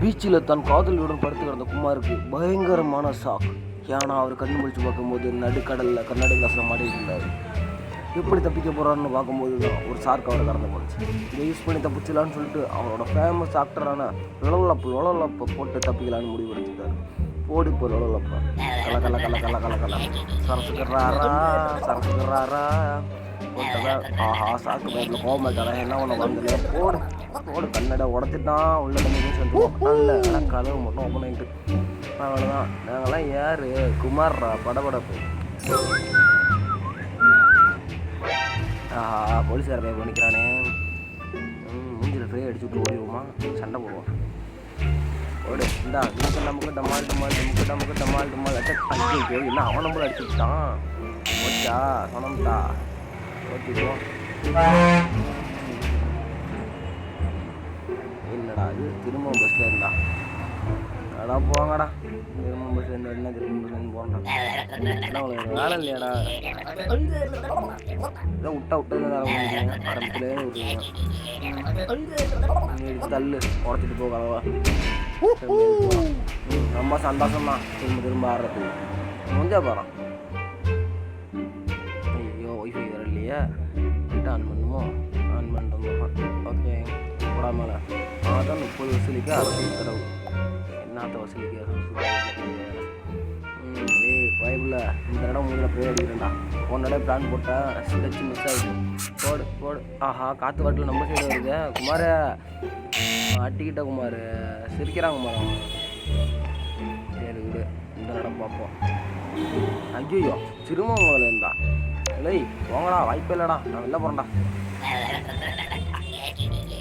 பீச்சில் தன் காதலியுடன் படுத்து கிடந்த குமாருக்கு பயங்கரமான ஷாக் ஏன்னா அவர் கண் முடிச்சு பார்க்கும்போது நடுக்கடலில் கண்ணாடி கிளாஸில் மாட்டிருந்தார் இருந்தார். எப்படி தப்பிக்க போகிறான்னு பார்க்கும்போது தான் ஒரு சார்க் அவரை கடந்து போச்சு. இதை யூஸ் பண்ணி தப்பிச்சலான்னு சொல்லிட்டு அவரோட ஃபேமஸ் ஆக்டரான லொலலப்பு லொலலப்பை போட்டு தப்பிக்கலான்னு முடிவு எடுத்துட்டார் ஓடி போய் லொலலப்பா. கல கல கல கல கல கல. சரசுக்கிறாரா சரசுக்கிறாரா போட்டதா ஆஹா சாக்கு பேக்கில் போக மாட்டாரா என்ன ஒன்று வந்து ஓடு ஓடு கண்ணடை உடச்சிட்டான் உள்ள தண்ணி சேர்ந்து நல்ல ஆனால் கதவு மட்டும் ஓப்பன் ஆகிட்டு அவ்வளோதான் நாங்களாம் யார்? குமார்ரா படபடப்பு. ஆஹா போலீஸ்கார பையன் பண்ணிக்கிறானே ம், மூஞ்சில ஃப்ரீ அடிச்சு விட்டு ஓடிடுவோமா சண்டை போடுவோம். ஓடு இந்தா நமக்கு நமக்கு டமால் டமால் நமக்கு நமக்கு டமால் டமால். அட்டாக் ஐயோ என்ன அவன் நம்மள அடிச்சு விட்டான் ஓச்சா சொனம்டா என்னடா இது திரும்ப பஸ்ல இருந்தா அடா போங்கடா. திரும்ப பஸ்ல இருந்தா என்ன திரும்ப பஸ்ல இருந்து போறா என்ன உங்களுக்கு வேலை இல்லையாடா? இதை விட்டா விட்டது ஆரம்பத்துலேயே விட்டுருங்க தள்ளு. உடச்சிட்டு போக அளவா ரொம்ப சந்தோஷம் தான் திரும்ப திரும்ப ஆடுறதுக்கு. முடிஞ்சா போகிறான் ஆன் பண்ணுமோ ஆன் பண்ணுறோம் ஓகே போடாமல அதான் முப்பது வசூலிக்கு அறுபது தடவு என்னத்த வசூலிக்கு ம், ஏய் பைபிளில் இந்த இடம் முதல்ல ப்ரே அடிக்கிறேன்டா போன இடம் பிளான் போட்டேன் ஸ்டெச் மிஸ் ஆகிடுச்சு போடு போடு ஆஹா காற்று வாட்டில் நம்ம சைடு வருது குமார அட்டிக்கிட்ட குமார் சிரிக்கிறான் குமார் அவன் சரி விடு இந்த இடம் பார்ப்போம் ஐயோ திரும்ப இருந்தா இல்லை போங்கடா வாய்ப்பே இல்லைடா. நான் வெளில போகிறேன்டா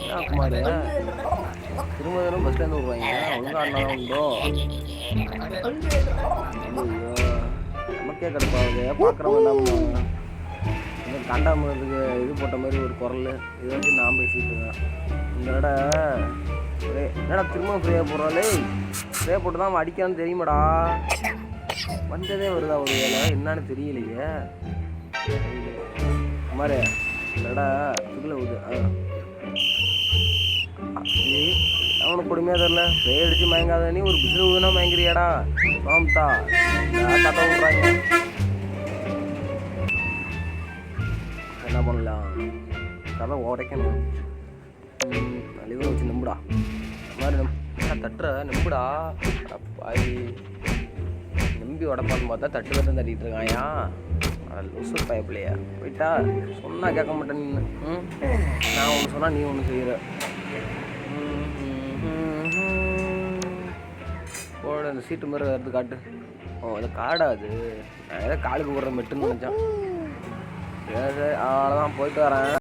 என்ன குமார்? திரும்ப தரும் பஸ்லேருந்து வருவாங்க. ஒழுங்கா அண்ணா உண்டோ. நமக்கே கடுப்பாகுது. பார்க்குறவங்க என்ன கண்டாமதுக்கு இது போட்ட மாதிரி ஒரு குரல். இது வந்து நான் பேசிட்டு இருக்கேன். இந்த இட ஒரே என்னடா திரும்ப ஃப்ரீயாக போடுறாளே ஃப்ரீயாக போட்டு தான் அவன் அடிக்கான்னு தெரியுமாடா? வந்ததே வருதா ஒரு வேலை என்னன்னு தெரியலையே. குமார இந்த இட இதுல ஆ. அவனுக்கு கொடுமையாக தெரில பேய் அடிச்சு மயங்காத நீ ஒரு பிசில் ஊதுனா மயங்கிறியாடா? மாம்தா கதை விட்றாங்க. என்ன பண்ணலாம்? கதை உடைக்கணும். அழிவு வச்சு நம்புடா. மாதிரி நம் தட்டுற? நம்புடா. பாய் நம்பி உடப்பான்னு பார்த்தா தட்டு தட்டு தட்டிட்டு இருக்காயா? லூசு பயப்பிள்ளையா போயிட்டா? சொன்னால் கேட்க மாட்டேன் நீ ம்? நான் ஒன்று சொன்னால் நீ ஒன்று செய்கிற போட அந்த சீட்டு மாதிரி எடுத்து காட்டு. ஓ அது காடா அது. நான் ஏதோ காலுக்கு போடுற மெட்டுன்னு நினச்சேன். சரி சரி அவ்வளோதான் போயிட்டு வரேன்.